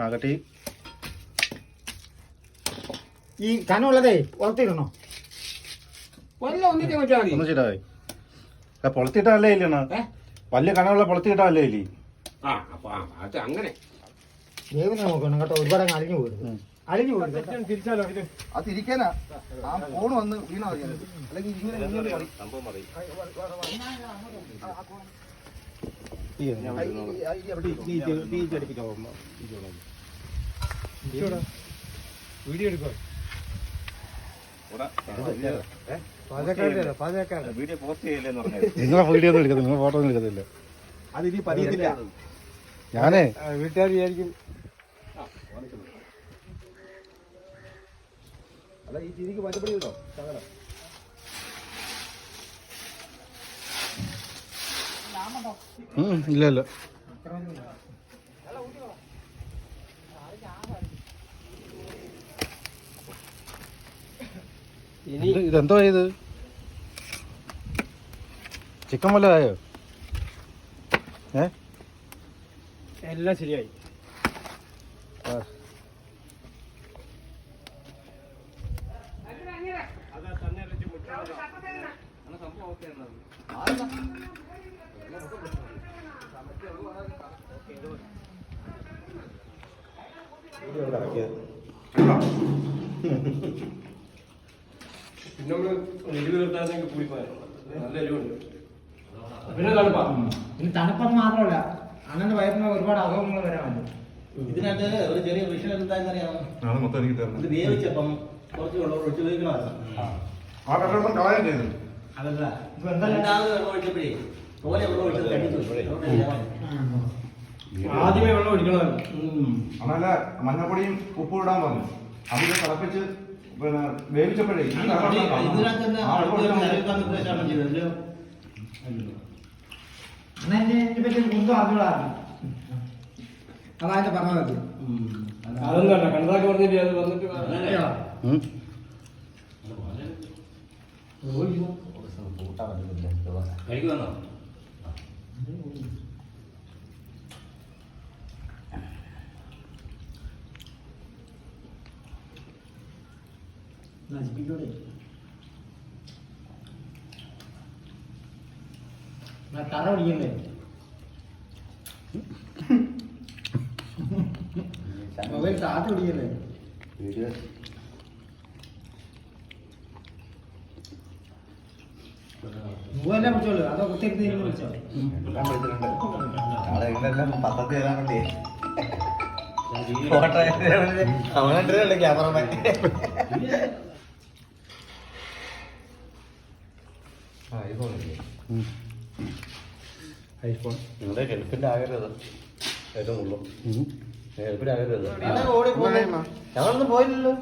ആ ഈ കനമുള്ളതേ പുറത്തിടണോ വല്ല ഒന്നിട്ട് വെച്ചാൽ മതി ഒന്ന് ചെയ്താൽ മതി പൊളത്തിട്ടല്ലേ ഇല്ലണ ഏ? വലിയ കനമുള്ള പൊളത്തിട്ടല്ലേ ഇല്ലേ ആ അപ്പൊ ആ, അത് അങ്ങനെ വേവിനെ നോക്കണം കേട്ടോ ഒരുപാട് അങ്ങ് അലിഞ്ഞു പോയത് ഉം. അലിഞ്ഞു ഇത് അത് തിരിക്കാനാ ആ ഫോൺ വന്ന് വീണാ മതി അതിനകത്ത്. അല്ലെങ്കിൽ ഇങ്ങനെ ആ, ആ, വീഡിയോ പോസ്റ്റ് ചെയ്യില്ലെന്ന് പറഞ്ഞത് നിങ്ങളെ വീഡിയോ ഒന്നും എടുക്കത്തില്ല ഫോട്ടോ ഒന്നും എടുക്കത്തില്ല. അത് ഇനി പതിയത്തില്ല ഞാനേ വീട്ടുകാർ വിചാരിക്കും. അല്ല ഈ ചിരിക്ക് മാറ്റപ്പടി കേട്ടോ ശകലം ഇല്ല ഇല്ല. ഇതെന്തോ ഇത്? ചിക്കൻ വല്ലതായോ ഏ? എല്ലാം ശരിയായി. ആ. പിന്നെ നമ്മൾ എരിവ് നിർത്താൻ കൂടി പോയാലോ നല്ല എരിവുണ്ട്. പിന്നെ തണുപ്പാ. പിന്നെ തണുപ്പെന്ന് മാത്രമല്ല അണ്ണന്റെ വയറിന് ഒരുപാട് അസുഖങ്ങൾ വരാനുണ്ട് ഇതിനകത്ത് ഒരു ചെറിയ വിഷയം എന്താണെന്നറിയാമോ? അത് മൊത്തം എനിക്ക് തരണം. ഇത് വേവിച്ചപ്പം കുറച്ച് വെള്ളം ഒഴിച്ച് ഉപയോഗിക്കണമായിരുന്നു ആ. വെള്ളം കളയാൻ ചെയ്തു അതല്ല. ഇപ്പൊ രണ്ടാമത് വെള്ളം ഒഴിച്ചപ്പോഴേ പോലെ വെള്ളം ഒഴിച്ചത് കണ്ടിച്ചു ആദ്യമേ വെള്ളം ഒഴിക്കണമായിരുന്നു. അതല്ല മഞ്ഞപ്പൊടിയും ഉപ്പും ഇടാൻ പറഞ്ഞു. അതിൽ തിളപ്പിച്ച് പിന്നെ വേവിച്ചപ്പോഴേ അതായത് പറഞ്ഞത്. അതൊന്നും അല്ല കണ്ടതാക്കി പറഞ്ഞിട്ട് അത് വന്നിട്ട് കഴിക്കുമെന്നോ നശിപ്പിക്കൂടെ തറ പിടിക്കണ്ടേ മൊബൈൽ താത്ത് പിടിക്കല്ലേ മൂവെല്ലാം പിടിച്ചോളൂ അതോ കുത്തിരുന്ന് ഇരുന്ന് ഇങ്ങനെല്ലാം പദ്ധതി തരാൻ വേണ്ടി. ഫോട്ടോ അവനുണ്ടല്ലേ ക്യാമറമാൻ ഐഫോൺ നിങ്ങളുടെ ഗൾഫിന്റെ ആകരുത് ഏറ്റവും ഉള്ളു ഉം. ഗൾഫിന്റെ ആകരുത് ഞങ്ങളൊന്നും പോയില്ലല്ലോ.